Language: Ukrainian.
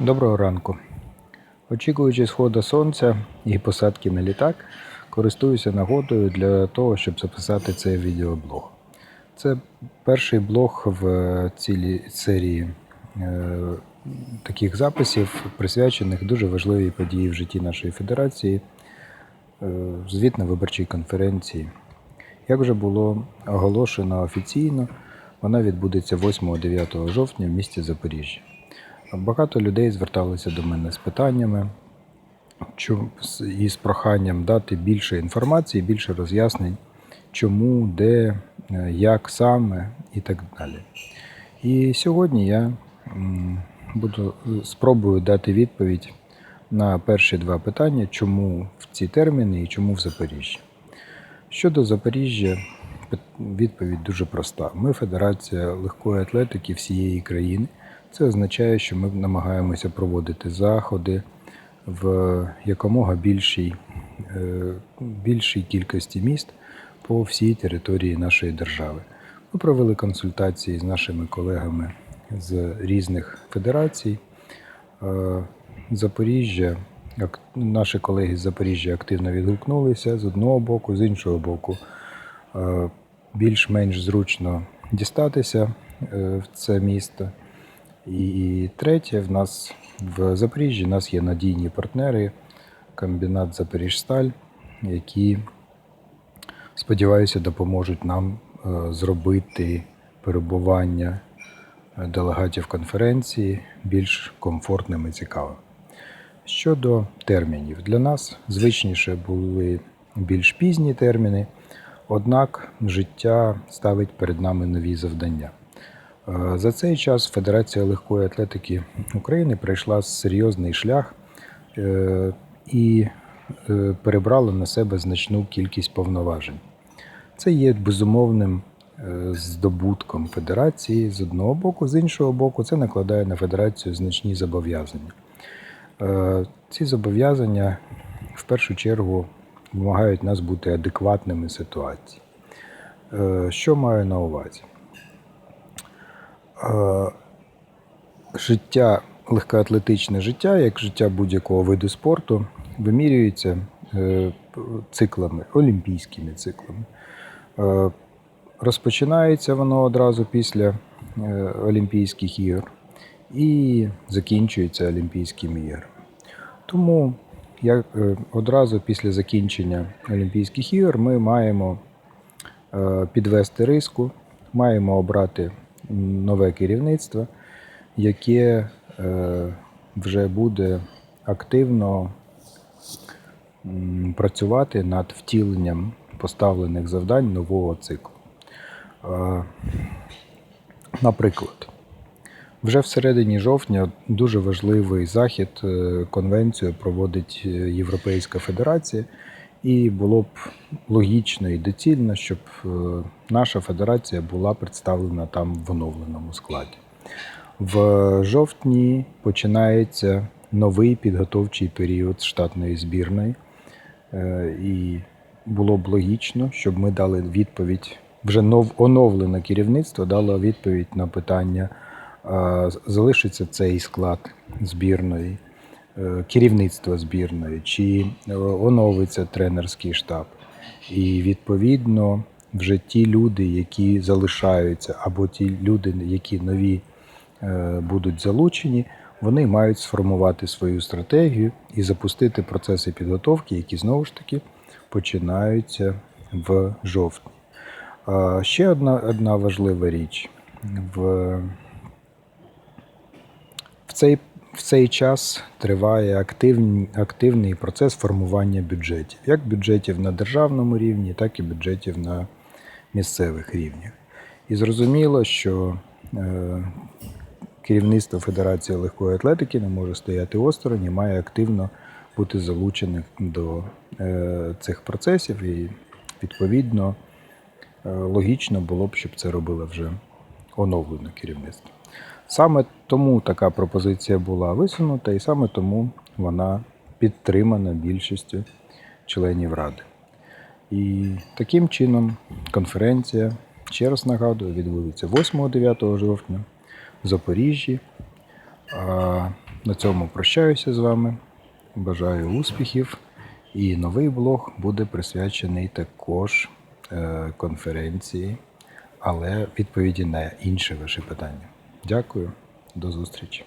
Доброго ранку. Очікуючи сходу сонця і посадки на літак, користуюся нагодою для того, щоб записати цей відеоблог. Це перший блог в цілій серії е, таких записів, присвячених дуже важливій події в житті нашої федерації е, звітно-виборчій конференції. Як вже було оголошено офіційно, вона відбудеться 8-9 жовтня в місті Запоріжжя. Багато людей зверталися до мене з питаннями і з проханням дати більше інформації, більше роз'яснень, чому, де, е, як саме і так далі. І сьогодні я буду е, спробую дати відповідь на перші два питання, чому в ці терміни і чому в Запоріжжі. Щодо Запоріжжя, відповідь дуже проста. Ми федерація легкої атлетики всієї країни. Це означає, що ми намагаємося проводити заходи в якомога більшій, е, більшій кількості міст по всій території нашої держави. Ми провели консультації з нашими колегами з різних федерацій. Е, Запоріжжя, наші колеги з Запоріжжя активно відгукнулися з одного боку, з іншого боку, е, більш-менш зручно дістатися в це місто. І третє, в нас в Запоріжжі у нас є надійні партнери, комбінат Запоріжсталь, які, сподіваюся, допоможуть нам е, зробити перебування е, делегатів конференції більш комфортним і цікавим. Щодо термінів, для нас звичніше були більш пізні терміни, однак життя ставить перед нами нові завдання. Е, За цей час Федерація легкої атлетики України пройшла серйозний шлях е, і е, перебрала на себе значну кількість повноважень. Це є безумовним здобутком федерації з одного боку, з іншого боку, це накладає на федерацію значні зобов'язання. Ці зобов'язання в першу чергу вимагають нас бути адекватними ситуації. Що маю на увазі? Життя, легкоатлетичне життя, як життя будь-якого виду спорту, вимірюється е, циклами, олімпійськими циклами. Е, Розпочинається воно одразу після е, Олімпійських ігор і закінчується Олімпійськими іграми. Тому як, одразу після закінчення Олімпійських ігор ми маємо підвести риску, маємо обрати нове керівництво, яке е, вже буде активно працювати над втіленням поставлених завдань нового циклу. Е, Наприклад, вже в середині жовтня дуже важливий захід е, конвенцію проводить Європейська Федерація, і було б логічно і доцільно, щоб е, наша федерація була представлена там в оновленому складі. В жовтні починається новий підготовчий період штатної збірної, Е, і було б логічно, щоб ми дали відповідь. Вже нов, оновлене керівництво дало відповідь на питання, залишиться цей склад збірної, е, керівництва збірної, чи е, оновиться тренерський штаб. І відповідно вже ті люди, які залишаються, або ті люди, які нові е, будуть залучені, вони мають сформувати свою стратегію і запустити процеси підготовки, які знову ж таки починаються в жовтні. Ще одна, одна важлива річ. В, в, цей, в цей час триває активний, активний процес формування бюджетів, як бюджетів на державному рівні, так і бюджетів на місцевих рівнях. І зрозуміло, що е, керівництво Федерації легкої атлетики не може стояти осторонь і має активно бути залучених до е, цих процесів, і відповідно е, логічно було б, щоб це робило вже оновлене керівництво. Саме тому така пропозиція була висунута, і саме тому вона підтримана більшістю членів Ради. І таким чином конференція, ще раз нагадую, відбудеться 8-9 жовтня в Запоріжжі. На цьому прощаюся з вами. Бажаю успіхів. І новий блог буде присвячений також е, конференції, але відповіді на інші ваші питання. Дякую, до зустрічі.